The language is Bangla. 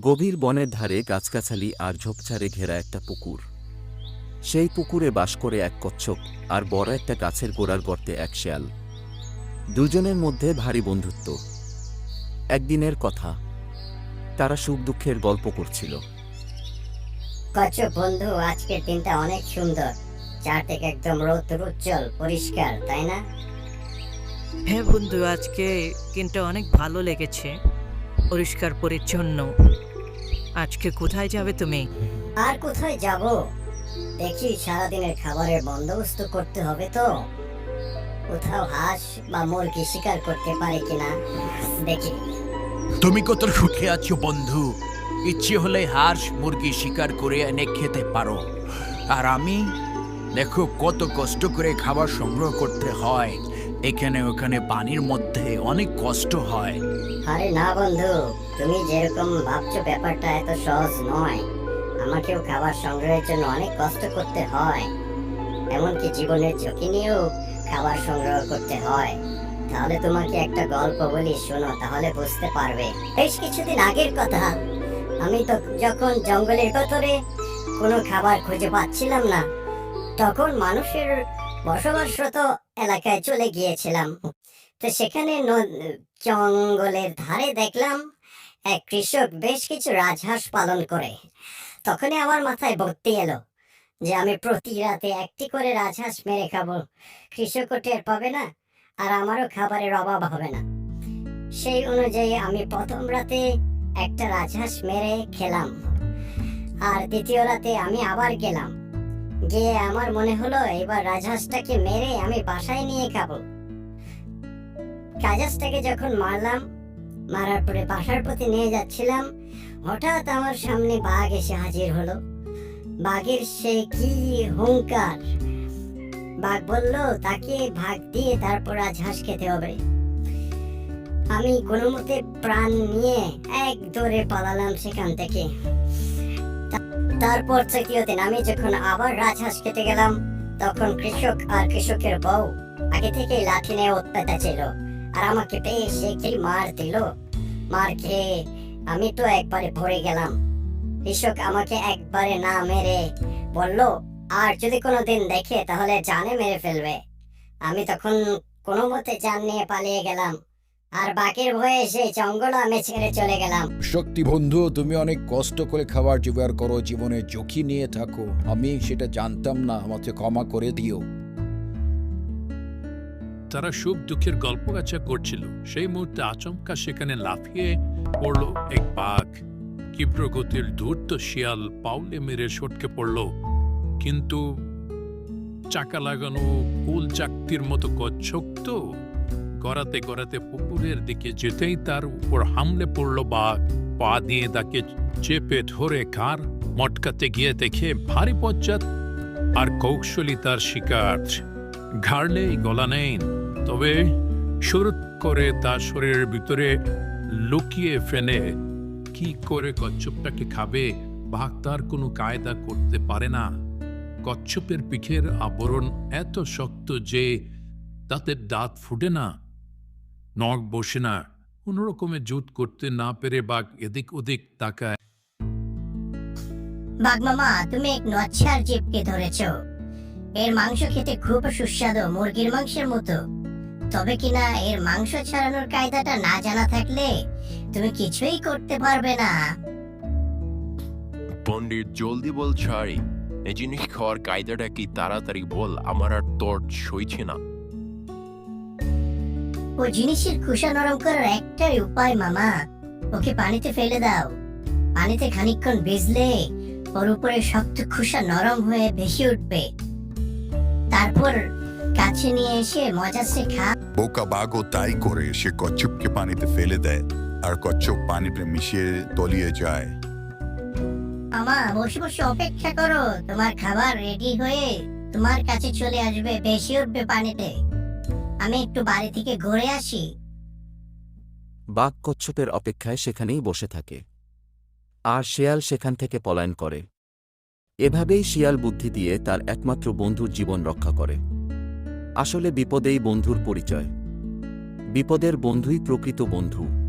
গভীর বনের ধারে গাছগাছালি আর ঝোপঝাড়ে ঘেরা একটা পুকুর। সেই পুকুরে বাস করে এক কচ্ছপ আর বড় একটা গাছের গোড়ার গর্তে এক শেয়াল। দুজনের মধ্যে ভারী বন্ধুত্ব। একদিনের কথা। তারা সুখ দুঃখের গল্প করছিল। কচ্ছপ বন্ধু আজকের দিনটা অনেক সুন্দর। চারদিকে একদম রৌদ্র উজ্জ্বল পরিষ্কার তাই না? হ্যাঁ বন্ধু আজকে দিনটা অনেক ভালো লেগেছে। পরিষ্কার পরিচ্ছন্ন। আজকে কোথায় যাবে তুমি? আর কোথায় যাব? দেখি সারাদিনের খাবারের বন্দোবস্ত করতে হবে তো। কোথাও হাঁস বা মুরগি শিকার করতে পারে কিনা দেখি। তুমি কত সুখে আছো বন্ধু? ইচ্ছে হলে হাঁস মুরগি শিকার করে এনে খেতে পারো। আর আমি দেখো কত কষ্ট করে খাবার সংগ্রহ করতে হয়। এখানে ওখানে পানির মধ্যে অনেক কষ্ট হয়। আরে না বন্ধু, তুমি যেরকম ভাবছ ব্যাপারটা এত সহজ নয়। আমাকেও খাবার সংগ্রহের জন্য অনেক কষ্ট করতে হয়। এমনকি জীবনের ঝুঁকি নিয়েও খাবার সংগ্রহ করতে হয়। তাহলে তোমাকে একটা গল্প বলি, শোনো, তাহলে বুঝতে পারবে। বেশ কিছুদিন আগের কথা। আমি তো যখন জঙ্গলের ভেতরে কোনো খাবার খুঁজে পাচ্ছিলাম না, তখন মানুষের বসবাসরত এলাকায় চলে গিয়েছিলাম। তো সেখানে জঙ্গলের ধারে দেখলাম এক কৃষক বেশ কিছু রাজহাঁস পালন করে। তখনই আমার মাথায় ভর্তি এলো যে আমি প্রতি রাতে একটি করে রাজহাঁস মেরে খাব। কৃষকও টের পাবে না আর আমারও খাবারের অভাব হবে না। সেই অনুযায়ী আমি প্রথম রাতে একটা রাজহাঁস মেরে খেলাম। আর দ্বিতীয় রাতে আমি আবার গেলাম। গিয়ে আমার মনে হলো এবার রাজহাঁসটাকে মেরে আমি বাসায় নিয়ে খাব। কাজাসটাকে যখন মারলাম, মারার পরে বাসার প্রতি নিয়ে যাচ্ছিলাম, হঠাৎ আমার সামনে বাঘ এসে হাজির হলো। বাঘের সে কি হুঙ্কার? বাঘ বলল, তাকে ভাগ দিয়ে তারপর আজ হাঁস খেতে হবে। আমি কোনো মতে প্রাণ নিয়ে এক দৌড়ে পালালাম সেখান থেকে। তারপর তৃতীয় দিন আমি যখন আবার রাজহাঁস খেতে গেলাম, তখন কৃষক আর কৃষকের বউ আগে থেকেই লাঠি নিয়ে উৎপেতা ছিল আর আমাকে পেয়ে সে কি মার দিল। মার খেয়ে আমি তো একবারে ভরে গেলাম। কৃষক আমাকে একবারে না মেরে বলল, আর যদি কোনোদিন দেখে তাহলে জানে মেরে ফেলবে। আমি তখন কোনো মতে জান নিয়ে পালিয়ে গেলাম। আর বাকির ভয়ে সেই জঙ্গল আমি ছেড়ে চলে গেলাম। শক্তি বন্ধু তুমি অনেক কষ্ট করে খাবার জোগাড় করো জীবনে ঝুঁকি নিয়ে থাকো। আমি সেটা জানতাম না আমাকে ক্ষমা করে দিও। তারা সুখ দুঃখের গল্প গল্পগাছা করছিল। সেই মুহূর্তে আচমকা সেখানে লাফিয়ে পড়ল এক বাঘ। তীব্র গতির ধূর্ত শিয়াল পাউলে মেরে সটকে পড়ল। কিন্তু চাকা লাগানো কুল চাকতির মতো কচ্ছপ তো। গড়াতে গড়াতে পুকুরের দিকে যেতেই তার উপর হামলে পড়ল বাঘ। পা দিয়ে তাকে চেপে ধরে কার মটকাতে গিয়ে দেখে ভারী পশ্চাৎ আর কৌশলী তার শিকার। ঘাড় নেই গলা নেই, তবে শুরু করে তার শরীরের ভিতরে লুকিয়ে ফেলে। কি করে কচ্ছপটাকে খাবে? বাঘ তার কোনো কায়দা করতে পারে না। কচ্ছপের পিঠের আবরণ এত শক্ত যে তাতে দাঁত ফুটে না। নখ বসে না কোনো রকমে জুত করতে না পেরে বাঘ এদিক ওদিক তাকায়। বাঘ মামা তুমি এক নচ্ছার জীবকে ধরেছো। এর মাংস খেতে খুব সুস্বাদু মুরগির মাংসের মতো। তবে কিনা এর মাংস ছাড়ানোর কায়দাটা না জানা থাকলে তুমি কিছুই করতে পারবে না। পণ্ডিত জলদি বল ছাড়ি এই জিনিস খাওয়ার কায়দাটা কি তাড়াতাড়ি বল? আমার আর তোর সইছে না। ও জিনিসের খুশা নরম করার একটাই উপায় মামা। ওকে পানিতে ফেলে দাও। পানিতে খানিকক্ষণ ভিজলে ওর উপরে শক্ত খুশা নরম হয়ে ভেসে উঠবে। তারপর কাছে নিয়ে এসে মজাসে খা বোকা বাঘও তাই করে সে কচ্ছপকে পানিতে ফেলে দেয় আর কচ্ছপ পানিতে মিশিয়ে তলিয়ে যায়। মামা বসে বসে অপেক্ষা করো। তোমার খাবার রেডি হয়ে তোমার কাছে চলে আসবে বেশি উঠবে পানিতে। আমি একটু বাড়ি থেকে ঘুরে আসি। বাঘ কচ্ছপের অপেক্ষায় সেখানেই বসে থাকে। আর শেয়াল সেখান থেকে পলায়ন করে। এভাবেই শিয়াল বুদ্ধি দিয়ে তার একমাত্র বন্ধুর জীবন রক্ষা করে। আসলে বিপদেই বন্ধুর পরিচয়। বিপদের বন্ধুই প্রকৃত বন্ধু।